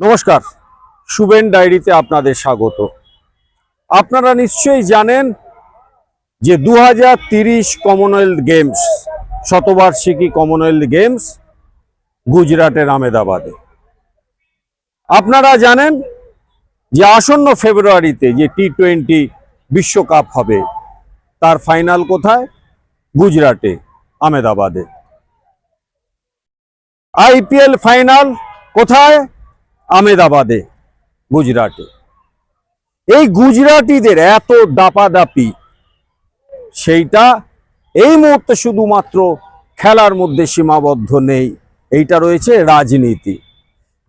নমস্কার সুবেন ডায়েরিতে আপনাদের স্বাগত। আপনারা নিশ্চয়ই জানেন যে দু হাজার তিরিশ কমনওয়েলথ গেমস শতবার্ষিকী কমনওয়েলথ গেমস গুজরাটের আমেদাবাদে। আপনারা জানেন যে আসন্ন ফেব্রুয়ারিতে যে টি টোয়েন্টি বিশ্বকাপ হবে, তার ফাইনাল কোথায়? গুজরাটে, আমেদাবাদে। আইপিএল ফাইনাল কোথায়? আমেদাবাদে, গুজরাটে। এই গুজরাটিদের এত দাপাদাপি সেইটা এই মুহূর্তে শুধুমাত্র খেলার মধ্যে সীমাবদ্ধ নেই, এইটা রয়েছে রাজনীতি।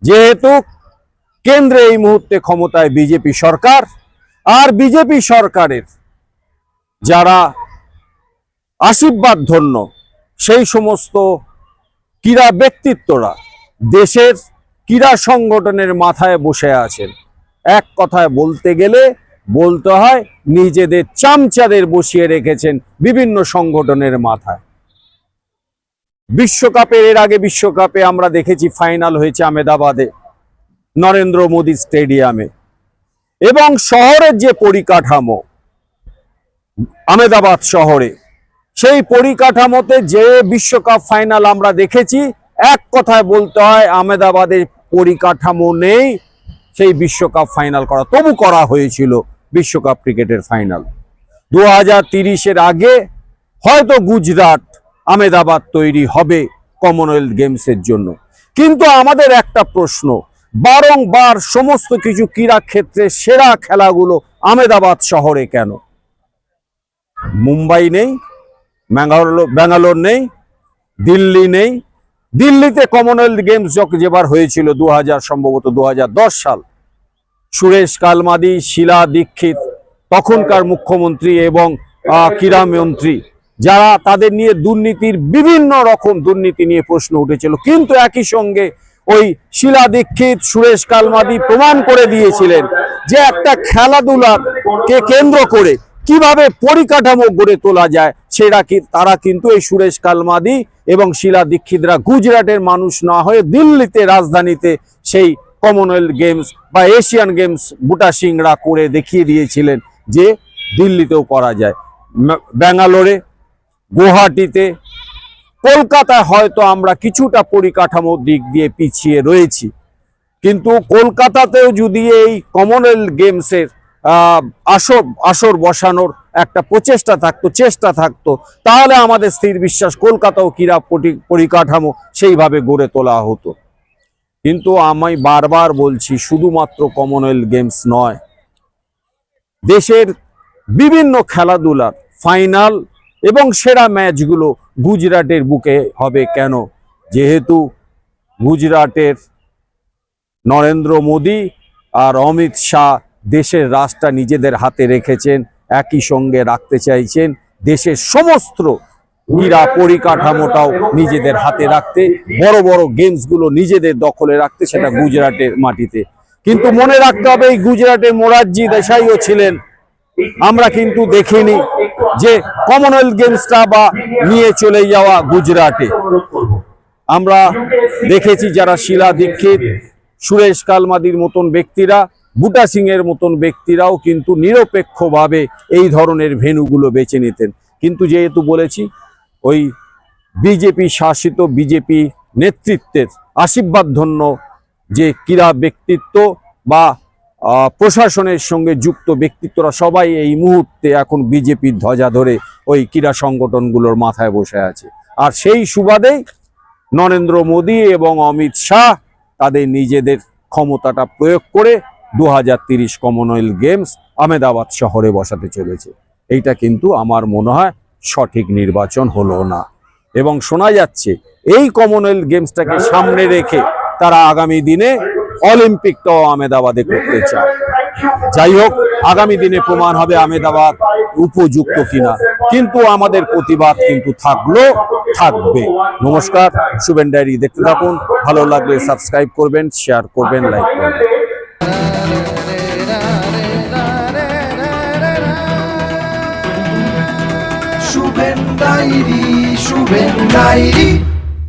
যেহেতু কেন্দ্রে এই মুহূর্তে ক্ষমতায় বিজেপি সরকার, আর বিজেপি সরকারের যারা আশীর্বাদ ধন্য সেই সমস্ত ক্রীড়া ব্যক্তিত্বরা দেশের ক্রীড়া সংগঠনের মাথায় বসে আছেন। এক কথায় বলতে গেলে বলতে হয়, নিজেদের চামচাদের বসিয়ে রেখেছেন বিভিন্ন সংগঠনের মাথায়। বিশ্বকাপের, এর আগে বিশ্বকাপে আমরা দেখেছি ফাইনাল হয়েছে আমেদাবাদে নরেন্দ্র মোদী স্টেডিয়ামে। এবং শহরের যে পরিকাঠামো আমেদাবাদ শহরে, সেই পরিকাঠামোতে যে বিশ্বকাপ ফাইনাল আমরা দেখেছি, এক কথায় বলতে হয় আমেদাবাদের পরিকাঠামো নেই, সেই বিশ্বকাপ ফাইনাল করা। তবু করা হয়েছিল বিশ্বকাপ ক্রিকেটের ফাইনাল দু হাজার আগে হয়তো গুজরাট আমেদাবাদ তৈরি হবে কমনওয়েলথ গেমসের জন্য। কিন্তু আমাদের একটা প্রশ্ন, বারংবার সমস্ত কিছু ক্রীড়া ক্ষেত্রে সেরা খেলাগুলো আমেদাবাদ শহরে কেন? মুম্বাই নেই ব্যাঙ্গালোর নেই, দিল্লি নেই দিল্লিতে কমনওয়েলথ গেমস যেবার হয়েছিল দু হাজার সম্ভবত দু হাজার দশ সাল। সুরেশ কালমাদি শিলা দীক্ষিত তখনকার মুখ্যমন্ত্রী এবং আহ, ক্রীড়া মন্ত্রী যারা তাদের নিয়ে দুর্নীতির বিভিন্ন রকম দুর্নীতি নিয়ে প্রশ্ন উঠেছিল। কিন্তু একই সঙ্গে ওই শিলা দীক্ষিত সুরেশ কালমাদি প্রমাণ করে দিয়েছিলেন যে একটা খেলাধুলার কে কেন্দ্র করে কীভাবে পরিকাঠামো গড়ে তোলা যায়, সেটা কি তারা কিন্তু এই সুরেশ কালমাদি এবং শিলা দীক্ষিতরা গুজরাটের মানুষ না হয়ে দিল্লিতে রাজধানীতে সেই কমনওয়েলথ গেমস বা এশিয়ান গেমস বুটা সিংরা করে দেখিয়ে দিয়েছিলেন যে দিল্লিতেও করা যায়। ব্যাঙ্গালোরে, গুয়াহাটিতে, কলকাতায় হয়তো আমরা কিছুটা পরিকাঠামোর দিক দিয়ে পিছিয়ে রয়েছি। কিন্তু কলকাতাতেও যদি এই কমনওয়েলথ গেমসের আসর আসর বসানোর একটা প্রচেষ্টা থাকতো, চেষ্টা থাকতো। তাহলে আমাদের স্থির বিশ্বাস কলকাতাও ক্রীড়া পরিকাঠামো সেইভাবে গড়ে তোলা হতো। কিন্তু আমি বারবার বলছি, শুধুমাত্র কমনওয়েলথ গেমস নয়, দেশের বিভিন্ন খেলাধুলার ফাইনাল এবং সেরা ম্যাচগুলো গুজরাটের বুকে হবে কেন? যেহেতু গুজরাটের নরেন্দ্র মোদী আর অমিত শাহ দেশের রাজটা নিজেদের হাতে রেখেছেন, একই সঙ্গে রাখতে চাইছেন। দেশের সমস্ত ক্রীড়া পরিকাঠামোটাও নিজেদের হাতে রাখতে, বড় বড় গেমসগুলো নিজেদের দখলে রাখতে সেটা গুজরাটের মাটিতে। কিন্তু মনে রাখতে হবে, এই গুজরাটের মোরারজি দেশাইও ছিলেন। আমরা কিন্তু দেখিনি যে কমনওয়েলথ গেমসটা বা নিয়ে চলে যাওয়া গুজরাটে। আমরা দেখেছি যারা শিলা দীক্ষিত, সুরেশ কালমাদির মতন ব্যক্তিরা বুটা সিং এর মতন ব্যক্তিরাও কিন্তু নিরপেক্ষভাবে এই ধরনের ভেনুগুলো বেছে নিতেন। কিন্তু যেহেতু বলেছি, ওই বিজেপি শাসিত বিজেপি নেতৃত্বের আশীর্বাদ ধন্য যে ক্রীড়া ব্যক্তিত্ব বা প্রশাসনের সঙ্গে যুক্ত ব্যক্তিত্বরা সবাই এই মুহূর্তে এখন বিজেপির ধ্বজা ধরে ওই ক্রীড়া সংগঠনগুলোর মাথায় বসে আছে। আর সেই সুবাদেই নরেন্দ্র মোদী এবং অমিত শাহ তাদের নিজেদের ক্ষমতাটা প্রয়োগ করে দু কমনওয়েলথ গেমস আমেদাবাদ শহরে বসাতে চলেছে। এইটা কিন্তু আমার মনে হয় সঠিক নির্বাচন হলো না। এবং শোনা যাচ্ছে, এই কমনওয়েলথ গেমসটাকে সামনে রেখে তারা আগামী দিনে অলিম্পিকটাও আমেদাবাদে করতে চায়। যাই হোক, আগামী দিনে প্রমাণ হবে আমেদাবাদ উপযুক্ত কিনা। কিন্তু আমাদের প্রতিবাদ কিন্তু থাকল, থাকবে। নমস্কার, শুভেন ডায়েরি দেখতে থাকুন। ভালো লাগলে সাবস্ক্রাইব করবেন শেয়ার করবেন লাইক করবেন। Shuven diary Shuven diary